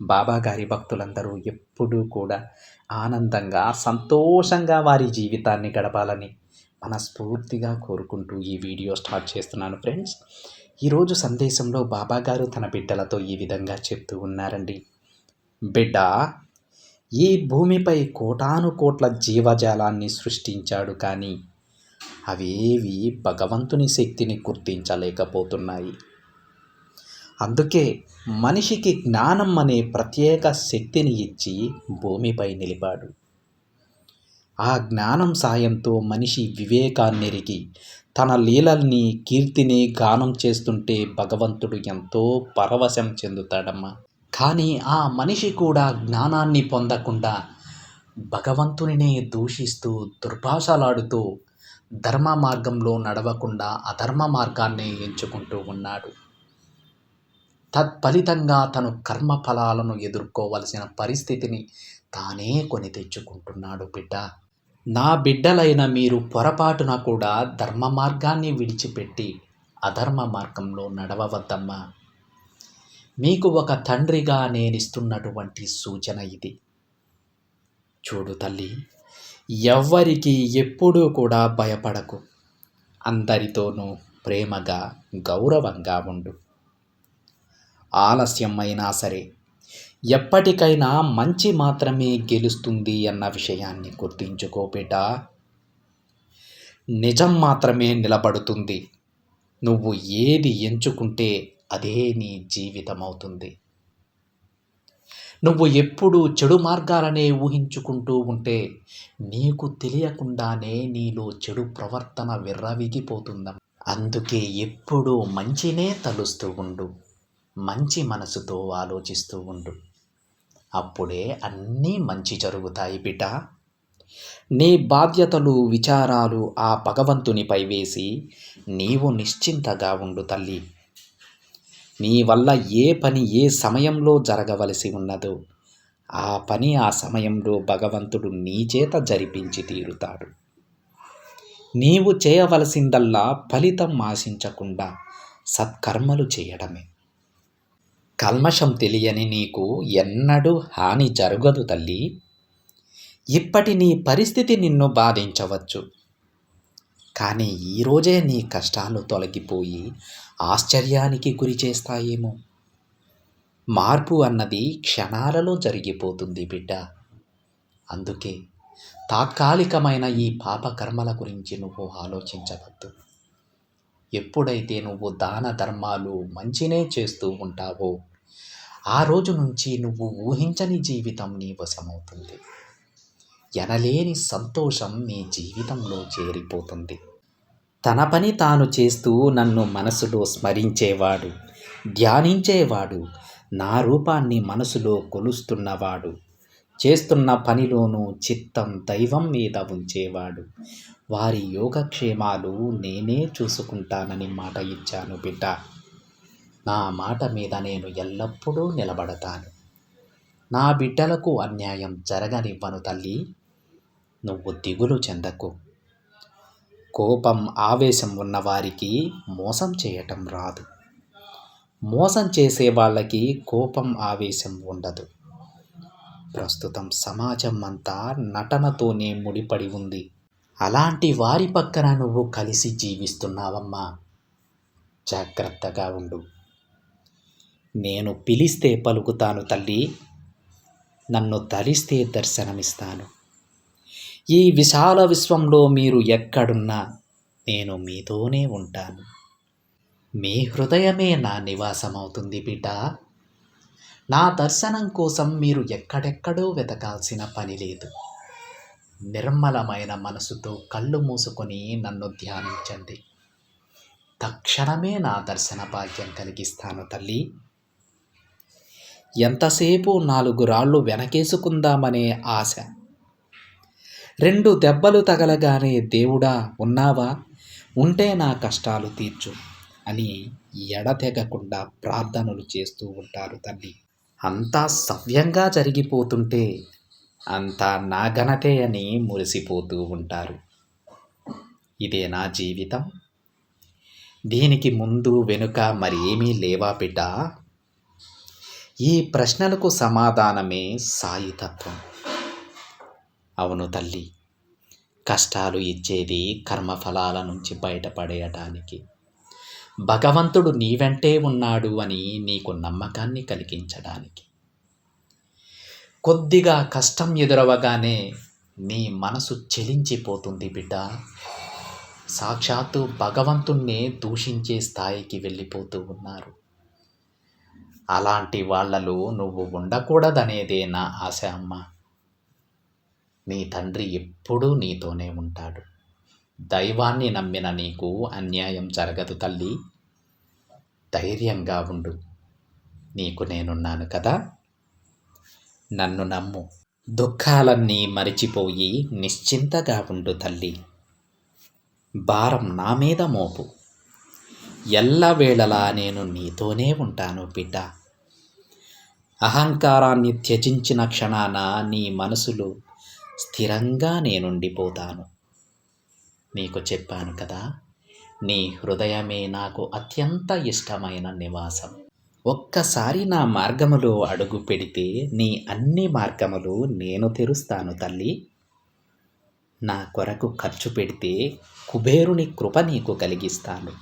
బాబా గారి భక్తులందరూ ఎప్పుడూ కూడా ఆనందంగా సంతోషంగా వారి జీవితాన్ని గడపాలని మనస్ఫూర్తిగా కోరుకుంటూ ఈ వీడియో స్టార్ట్ చేస్తున్నాను ఫ్రెండ్స్. ఈరోజు సందేశంలో బాబా గారు తన బిడ్డలతో ఈ విధంగా చెప్తూ ఉన్నారండి. బిడ్డ ఈ భూమిపై కోటాను కోట్ల జీవజాలాన్ని సృష్టించాడు కానీ అవేవి భగవంతుని శక్తిని గుర్తించలేకపోతున్నాయి. అందుకే మనిషికి జ్ఞానం అనే ప్రత్యేక శక్తిని ఇచ్చి భూమిపై నిలిపాడు. ఆ జ్ఞానం సాయంతో మనిషి వివేకాన్నెరిగి తన లీలల్ని కీర్తిని గానం చేస్తుంటే భగవంతుడు ఎంతో పరవశం చెందుతాడమ్మా. కానీ ఆ మనిషి కూడా జ్ఞానాన్ని పొందకుండా భగవంతునినే దూషిస్తూ దుర్భాషలాడుతూ ధర్మ మార్గంలో నడవకుండా అధర్మ మార్గాన్ని ఎంచుకుంటూ ఉన్నాడు. తత్ఫలితంగా తను కర్మఫలాలను ఎదుర్కోవలసిన పరిస్థితిని తానే కొని తెచ్చుకుంటున్నాడు బిడ్డ. నా బిడ్డలైన మీరు పొరపాటున కూడా ధర్మ మార్గాన్ని విడిచిపెట్టి అధర్మ మార్గంలో నడవవద్దమ్మా. మీకు ఒక తండ్రిగా నేనిస్తున్నటువంటి సూచన ఇది. చూడు తల్లి ఎవ్వరికి ఎప్పుడూ కూడా భయపడకు. అందరితోనూ ప్రేమగా గౌరవంగా ఉండు. ఆలస్యం అయినా సరే. ఎప్పటికైనా మంచి మాత్రమే గెలుస్తుంది అన్న విషయాన్ని గుర్తించుకో బిడ్డ. నిజం మాత్రమే నిలబడుతుంది. నువ్వు ఏది ఎంచుకుంటే అదే నీ జీవితం అవుతుంది నువ్వు ఎప్పుడు చెడు మార్గాలనే ఊహించుకుంటూ ఉంటే నీకు తెలియకుండానే నీలో చెడు ప్రవర్తన విర్రవిగిపోతుందం. అందుకే ఎప్పుడూ మంచినే తలుస్తూ ఉండు. మంచి మనసుతో ఆలోచిస్తూ ఉండు. అప్పుడే అన్నీ మంచి జరుగుతాయి బిడ్డ నీ బాధ్యతలు విచారాలు ఆ భగవంతునిపై వేసి నీవు నిశ్చింతగా ఉండు తల్లి. నీ వల్ల ఏ పని ఏ సమయంలో జరగవలసి ఉన్నదో ఆ పని ఆ సమయంలో భగవంతుడు నీ చేత జరిపించి తీరుతాడు. నీవు చేయవలసిందల్లా ఫలితం ఆశించకుండా సత్కర్మలు చేయడమే. కల్మషం తెలియని నీకు ఎన్నడూ హాని జరగదు తల్లి. ఇప్పటి నీ పరిస్థితి నిన్ను బాధించవచ్చు. కానీ ఈరోజే నీ కష్టాలు తొలగిపోయి ఆశ్చర్యానికి గురి చేస్తాయేమో. మార్పు అన్నది క్షణాలలో జరిగిపోతుంది బిడ్డ. అందుకే తాత్కాలికమైన ఈ పాపకర్మల గురించి నువ్వు ఆలోచించవద్దు. ఎప్పుడైతే నువ్వు దాన ధర్మాలు మంచినే చేస్తూ ఉంటావో ఆ రోజు నుంచి నువ్వు ఊహించని జీవితం నీ వశమవుతుంది. ఎనలేని సంతోషం నీ జీవితంలో చేరిపోతుంది. తన పని తాను చేస్తూ నన్ను మనసులో స్మరించేవాడు ధ్యానించేవాడు నా రూపాన్ని మనసులో కొలుస్తున్నవాడు. చేస్తున్న పనిలోనూ చిత్తం దైవం మీద ఉంచేవాడు. వారి యోగక్షేమాలు నేనే చూసుకుంటానని మాట ఇచ్చాను బిడ్డ. నా మాట మీద నేను ఎల్లప్పుడూ నిలబడతాను. నా బిడ్డలకు అన్యాయం జరగనివ్వను తల్లి. నువ్వు దిగులు చెందకు. కోపం ఆవేశం ఉన్నవారికి మోసం చేయటం రాదు. మోసం చేసే వాళ్ళకి కోపం ఆవేశం ఉండదు. ప్రస్తుతం సమాజం అంతా నటనతోనే ముడిపడి ఉంది. అలాంటి వారి పక్కన నువ్వు కలిసి జీవిస్తున్నావమ్మా. జాగ్రత్తగా ఉండు. నేను పిలిస్తే పలుకుతాను తల్లి. నన్ను తలిస్తే దర్శనమిస్తాను. ఈ విశాల విశ్వంలో మీరు ఎక్కడున్నా నేను మీతోనే ఉంటాను. మీ హృదయమే నా నివాసమవుతుంది బిడ్డ నా దర్శనం కోసం మీరు ఎక్కడెక్కడో వెతకాల్సిన పని లేదు. నిర్మలమైన మనసుతో కళ్ళు మూసుకొని నన్ను ధ్యానించండి. తక్షణమే నా దర్శన భాగ్యం కలిగిస్తాను తల్లి. ఎంతసేపు నాలుగు రాళ్ళు వెనకేసుకుందామనే ఆశ. రెండు దెబ్బలు తగలగానే దేవుడా ఉన్నావా? ఉంటే నా కష్టాలు తీర్చు అని ఎడతెగకుండా ప్రార్థనలు చేస్తూ ఉంటారు తల్లి. అంతా సవ్యంగా జరిగిపోతుంటే అంతా నా ఘనతే అని మురిసిపోతూ ఉంటారు. ఇదే నా జీవితం. దీనికి ముందు వెనుక మరి ఏమీ లేవా బిడ్డ? ఈ ప్రశ్నలకు సమాధానమే సాయితత్వం. అవును తల్లి కష్టాలు ఇచ్చేది కర్మఫలాల నుంచి బయటపడేయటానికి. భగవంతుడు నీ వెంటే ఉన్నాడు అని నీకు నమ్మకాన్ని కలిగించడానికి. కొద్దిగా కష్టం ఎదురవగానే నీ మనసు చెలించిపోతుంది బిడ్డ. సాక్షాత్తు భగవంతుణ్ణే దూషించే స్థాయికి వెళ్ళిపోతూ ఉన్నారు. అలాంటి వాళ్ళలో నువ్వు ఉండకూడదనేదే నా ఆశ అమ్మ. నీ తండ్రి ఎప్పుడూ నీతోనే ఉంటాడు. దైవాన్ని నమ్మిన నీకు అన్యాయం జరగదు తల్లి. ధైర్యంగా ఉండు. నీకు నేనున్నాను కదా. నన్ను నమ్ము. దుఃఖాలన్నీ మరిచిపోయి నిశ్చింతగా ఉండు తల్లి. భారం నా మీద మోపు. ఎల్లవేళలా నేను నీతోనే ఉంటాను బిడ్డ. అహంకారాన్ని త్యజించిన క్షణాన నీ మనసులో స్థిరంగా నేనుండిపోతాను. నీకు చెప్పాను కదా నీ హృదయమే నాకు అత్యంత ఇష్టమైన నివాసం. ఒక్కసారి నా మార్గములో అడుగు పెడితే నీ అన్ని మార్గములు నేను తెరుస్తాను తల్లి. నా కొరకు ఖర్చు పెడితే కుబేరుని కృప నీకు కలిగిస్తాను.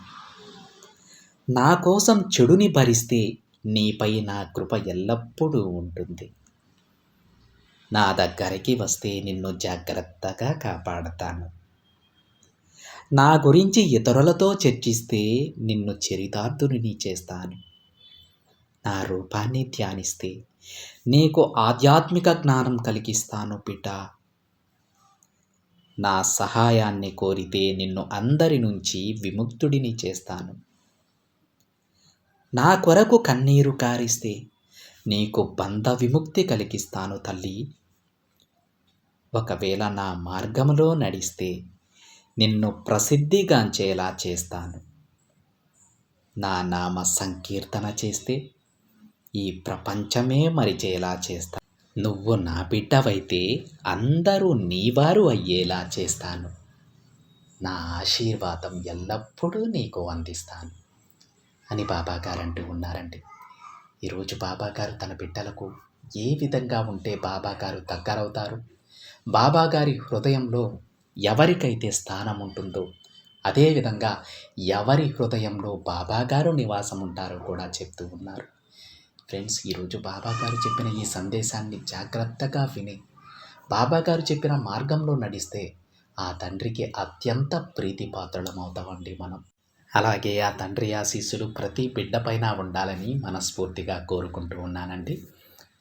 నా కోసం చెడుని భరిస్తే నీపై నా కృప ఎల్లప్పుడూ ఉంటుంది. నా దగ్గరికి వస్తే నిన్ను జాగ్రత్తగా కాపాడతాను. నా గురించి ఇతరులతో చర్చిస్తే నిన్ను చరితార్థుని చేస్తాను. నా రూపాన్ని ధ్యానిస్తే నీకు ఆధ్యాత్మిక జ్ఞానం కలిగిస్తాను బిడ్డ నా సహాయాన్ని కోరితే నిన్ను అందరి నుంచి విముక్తుడిని చేస్తాను. నా కొరకు కన్నీరు కారిస్తే నీకు బంధ విముక్తి కలిగిస్తాను తల్లి. ఒకవేళ నా మార్గంలో నడిస్తే నిన్ను ప్రసిద్ధిగాంచేలా చేస్తాను. నా నామ సంకీర్తన చేస్తే ఈ ప్రపంచమే మరిచేలా చేస్తాను నువ్వు నా బిడ్డవైతే అందరూ నీవారు అయ్యేలా చేస్తాను. నా ఆశీర్వాదం ఎల్లప్పుడూ నీకు అందిస్తాను. అని బాబాగారు అంటూ ఉన్నారండి. ఈరోజు బాబాగారు తన బిడ్డలకు ఏ విధంగా ఉంటే బాబాగారు దగ్గరవుతారు? బాబాగారి హృదయంలో ఎవరికైతే స్థానం ఉంటుందో అదేవిధంగా ఎవరి హృదయంలో బాబాగారు నివాసం ఉంటారో కూడా చెప్తూ ఉన్నారు. ఫ్రెండ్స్ ఈరోజు బాబాగారు చెప్పిన ఈ సందేశాన్ని జాగ్రత్తగా విని బాబాగారు చెప్పిన మార్గంలో నడిస్తే ఆ తండ్రికి అత్యంత ప్రీతిపాత్రలం అవుతామండి మనం. అలాగే ఆ తండ్రి ఆశీస్సులు ప్రతి బిడ్డ పైన ఉండాలని మనస్ఫూర్తిగా కోరుకుంటూ ఉన్నానండి.